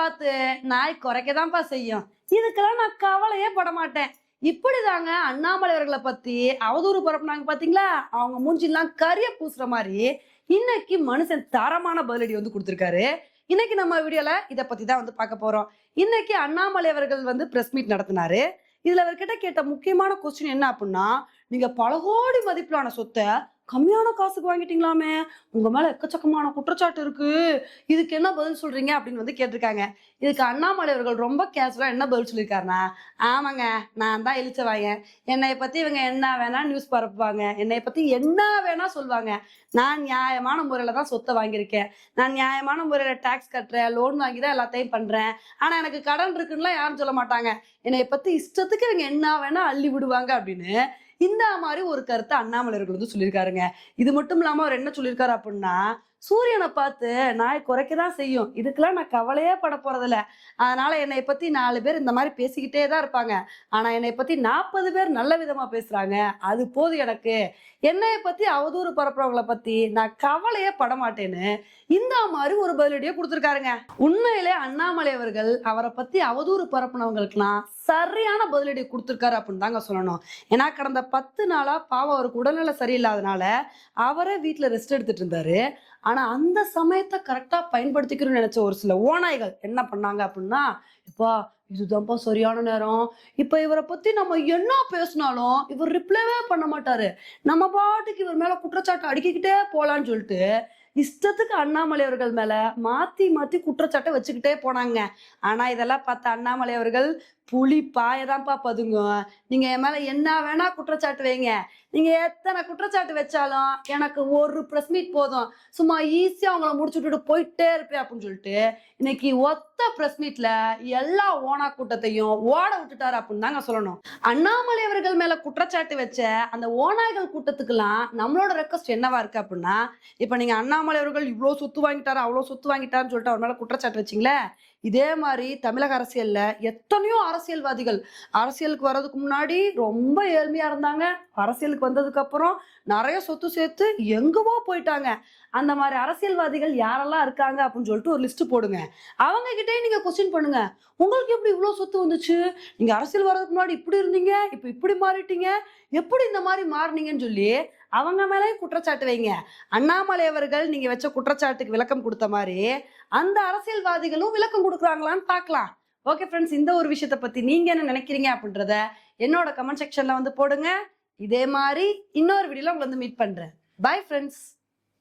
பார்த்து நாய் குறைக்கதான்ப்பா செய்யும். இதுக்கெல்லாம் நான் கவலையே பட மாட்டேன் இப்படிதாங்க அண்ணாமலை அவர்களை பத்தி அவதூறு பரப்புனாங்க பாத்தீங்களா? அவங்க மூஞ்சிலாம் கரிய பூசுற மாதிரி இன்னைக்கு மனுஷன் தரமான பதிலடி வந்து கொடுத்துருக்காரு. இன்னைக்கு நம்ம வீடியோல இதை பத்தி தான் வந்து பார்க்க போறோம். இன்னைக்கு அண்ணாமலை அவர்கள் வந்து பிரஸ் மீட் நடத்தினாரு. இதுல அவர்கிட்ட கேட்ட முக்கியமான கொஸ்டின் என்ன அப்படின்னா நீங்க பல கோடி மதிப்பிலான சொத்தை கம்மியான காசுக்கு வாங்கிட்டீங்களாமே? உங்க மேல எக்கச்சக்கமான குற்றச்சாட்டு இருக்கு. இதுக்கு என்ன பதில் சொல்றீங்க அப்படின்னு வந்து கேட்டிருக்காங்க. இதுக்கு அண்ணாமலை அவர்கள் ரொம்ப கேஷுவலா என்ன பதில் சொல்லியிருக்காருனா ஆமாங்க நான் தான் இழிச்சவாங்க என்னை பத்தி இவங்க என்ன வேணா நியூஸ் பரப்புவாங்க. என்னை பத்தி என்ன வேணா சொல்லுவாங்க. நான் நியாயமான முறையில தான் சொத்தை வாங்கியிருக்கேன். நான் நியாயமான முறையில டாக்ஸ் கட்டுறேன் லோன் வாங்கி தான் எல்லாத்தையும் பண்றேன். ஆனா எனக்கு கடன் இருக்குன்னுலாம் யாரும் சொல்ல மாட்டாங்க. என்னை பத்தி இஷ்டத்துக்கு இவங்க என்ன வேணா அள்ளி விடுவாங்க அப்படின்னு இந்த மாதிரி ஒரு கருத்தை அண்ணாமலை அவர்கள் வந்து சொல்லியிருக்காருங்க. இது மட்டும் இல்லாம அவர் என்ன சொல்லியிருக்காரு அப்படின்னா சூரியனை பார்த்து நாய் குறைக்க தான் செய்யும். இதுக்கெல்லாம் நான் கவலையே பட போறதில்ல. அதனால என்னை பத்தி நாலு பேர் இந்த மாதிரி பேசிக்கிட்டே தான் இருப்பாங்க. ஆனா என்னை பத்தி நாற்பது பேர் நல்ல விதமா பேசுறாங்க. அது போதும் எனக்கு. என்னைய பத்தி அவதூறு பரப்புறவங்களை பத்தி நான் கவலையே பட மாட்டேன்னு இந்த மாதிரி ஒரு பதிலடியை கொடுத்துருக்காருங்க. உண்மையிலே அண்ணாமலை அவர்கள் அவரை பத்தி அவதூறு பரப்புனவங்களுக்குலாம் சரியான பதிலடி கொடுத்துருக்காரு அப்படின்னு தாங்க சொல்லணும். ஏன்னா கடந்த பத்து நாளா பாவம் அவருக்கு உடல்நிலை சரியில்லாதனால அவரே வீட்டுல ரெஸ்ட் எடுத்துட்டு இருந்தாரு. ஆனா அந்த சமயத்தை கரெக்டா பயன்படுத்திக்கணும்னு நினைச்ச ஒரு சில ஓநாய்கள் என்ன பண்ணாங்க அப்படின்னா இப்பா இதுதான்ப்பா சரியான நேரம். இப்ப இவரை பத்தி நம்ம என்ன பேசினாலும் இவர் ரிப்ளைவே பண்ண மாட்டாரு. நம்ம பாட்டுக்கு இவர் மேல குற்றச்சாட்டு அடிக்கிக்கிட்டே போலான்னு சொல்லிட்டு இஷ்டத்துக்கு அண்ணாமலை அவர்கள் மேல மாத்தி மாத்தி குற்றச்சாட்டை வச்சுக்கிட்டே போனாங்க. ஆனா இதெல்லாம் பார்த்த அண்ணாமலை அவர்கள் புலி பாயதான்ப்பா பதுங்கும் நீங்க என் மேல என்ன வேணா குற்றச்சாட்டு வைங்க. நீங்க எத்தனை குற்றச்சாட்டு வச்சாலும் எனக்கு ஒரு ப்ரெஸ் மீட் போதும். சும்மா ஈஸியா அவங்கள முடிச்சு போயிட்டே இருப்பேன் அப்படின்னு சொல்லிட்டு இன்னைக்கு ஒத்த ப்ரெஸ் மீட்ல எல்லா ஓனா கூட்டத்தையும் ஓட விட்டுட்டாரு அப்படின்னு தாங்க சொல்லணும். அண்ணாமலை அவர்கள் மேல குற்றச்சாட்டு வச்ச அந்த ஓநாய்கள் கூட்டத்துக்கெல்லாம் நம்மளோட ரெக்வஸ்ட் என்னவா இருக்கு அப்படின்னா இப்ப நீங்க அண்ணாமலை அவர்கள் இவ்வளோ சொத்து வாங்கிட்டாரு அவ்வளோ சொத்து வாங்கிட்டாருன்னு சொல்லிட்டு அவர் மேலே குற்றச்சாட்டு வச்சிங்களே? இதே மாதிரி தமிழக அரசியலில் எத்தனையோ அரசியல்வாதிகள் அரசியலுக்கு வர்றதுக்கு முன்னாடி ரொம்ப ஏழ்மையாக இருந்தாங்க. அரசியலுக்கு வந்ததுக்கப்புறம் நிறைய சொத்து சேர்த்து எங்கவோ போயிட்டாங்க. அந்த மாதிரி அரசியல்வாதிகள் யாரெல்லாம் இருக்காங்க அப்படின்னு சொல்லிட்டு ஒரு லிஸ்ட் போடுங்க. அவங்க கிட்டே நீங்கள் கொஸ்டின் பண்ணுங்க. உங்களுக்கு எப்படி இவ்வளோ சொத்து வந்துச்சு? நீங்கள் அரசியல் வர்றதுக்கு முன்னாடி இப்படி இருந்தீங்க இப்போ இப்படி மாறிட்டீங்க எப்படி இந்த மாதிரி மாறினீங்கன்னு சொல்லி அவங்க மேலே குற்றச்சாட்டு வைங்க. அண்ணாமலை அவர்கள் நீங்க வச்ச குற்றச்சாட்டுக்கு விளக்கம் கொடுத்த மாதிரி அந்த அரசியல்வாதிகளும் விளக்கம் கொடுக்குறாங்களான்னு பார்க்கலாம். ஓகே ஃப்ரெண்ட்ஸ் இந்த ஒரு விஷயத்த பத்தி நீங்க என்ன நினைக்கிறீங்க அப்படின்றத என்னோட கமெண்ட் செக்ஷன்ல வந்து போடுங்க. இதே மாதிரி இன்னொரு வீடியோல உங்களை வந்து மீட் பண்றேன். Bye friends